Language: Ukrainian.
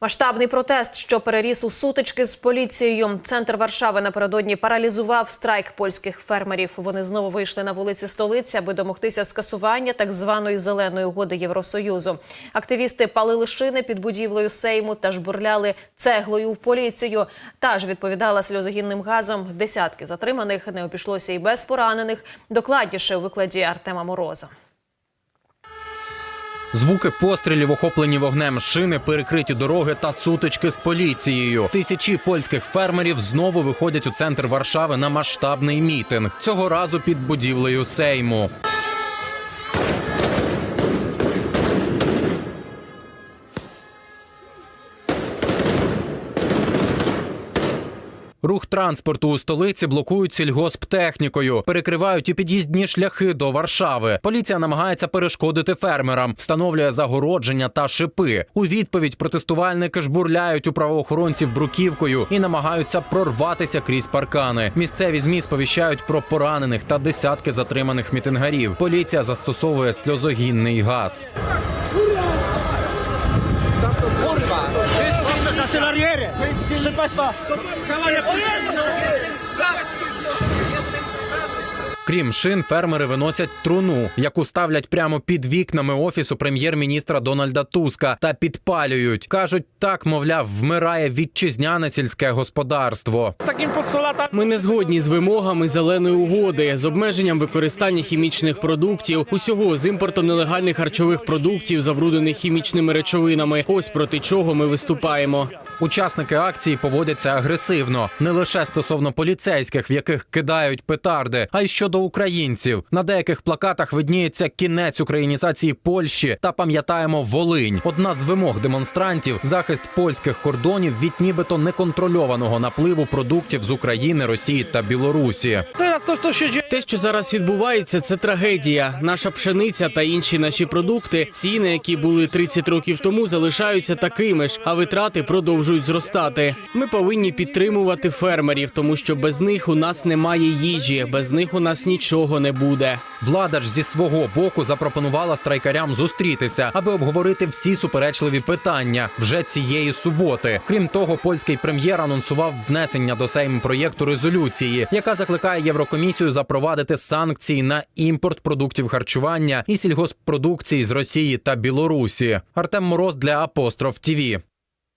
Масштабний протест, що переріс у сутички з поліцією. Центр Варшави напередодні паралізував страйк польських фермерів. Вони знову вийшли на вулиці столиці, аби домогтися скасування так званої зеленої угоди Євросоюзу. Активісти палили шини під будівлею Сейму та жбурляли цеглою в поліцію. Та ж відповідала сльозогінним газом. Десятки затриманих не обійшлося і без поранених. Докладніше у викладі Артема Мороза. Звуки пострілів, охоплені вогнем, шини, перекриті дороги та сутички з поліцією. Тисячі польських фермерів знову виходять у центр Варшави на масштабний мітинг. Цього разу під будівлею Сейму. Рух транспорту у столиці блокують сільгосптехнікою, перекривають і під'їздні шляхи до Варшави. Поліція намагається перешкодити фермерам, встановлює загородження та шипи. У відповідь протестувальники жбурляють у правоохоронців бруківкою і намагаються прорватися крізь паркани. Місцеві змі сповіщають про поранених та десятки затриманих мітингарів. Поліція застосовує сльозогінний газ. Proszę za tę barierę! Proszę Państwa. O Jezu! Крім шин, фермери виносять труну, яку ставлять прямо під вікнами офісу прем'єр-міністра Дональда Туска та підпалюють. кажуть, так мовляв, вмирає вітчизняне сільське господарство. Таким Ми не згодні з вимогами зеленої угоди з обмеженням використання хімічних продуктів, усього з імпортом нелегальних харчових продуктів, забруднених хімічними речовинами. Ось проти чого ми виступаємо. Учасники акції поводяться агресивно не лише стосовно поліцейських, в яких кидають петарди, а й щодо українців. На деяких плакатах видніється кінець українізації Польщі та пам'ятаємо Волинь. Одна з вимог демонстрантів захист польських кордонів від нібито неконтрольованого напливу продуктів з України, Росії та Білорусі. Те, що зараз відбувається, це трагедія. Наша пшениця та інші наші продукти, ціни, які були 30 років тому, залишаються такими ж, а витрати продовжують зростати. Ми повинні підтримувати фермерів, тому що без них у нас немає їжі, без них у нас нічого не буде. Влада ж зі свого боку запропонувала страйкарям зустрітися, аби обговорити всі суперечливі питання вже цієї суботи. Крім того, польський прем'єр анонсував внесення до Сейму проєкту резолюції, яка закликає Єврокомісію запровадити санкції на імпорт продуктів харчування і сільгоспродукції з Росії та Білорусі. Артем Мороз для Апостроф ТІВІ.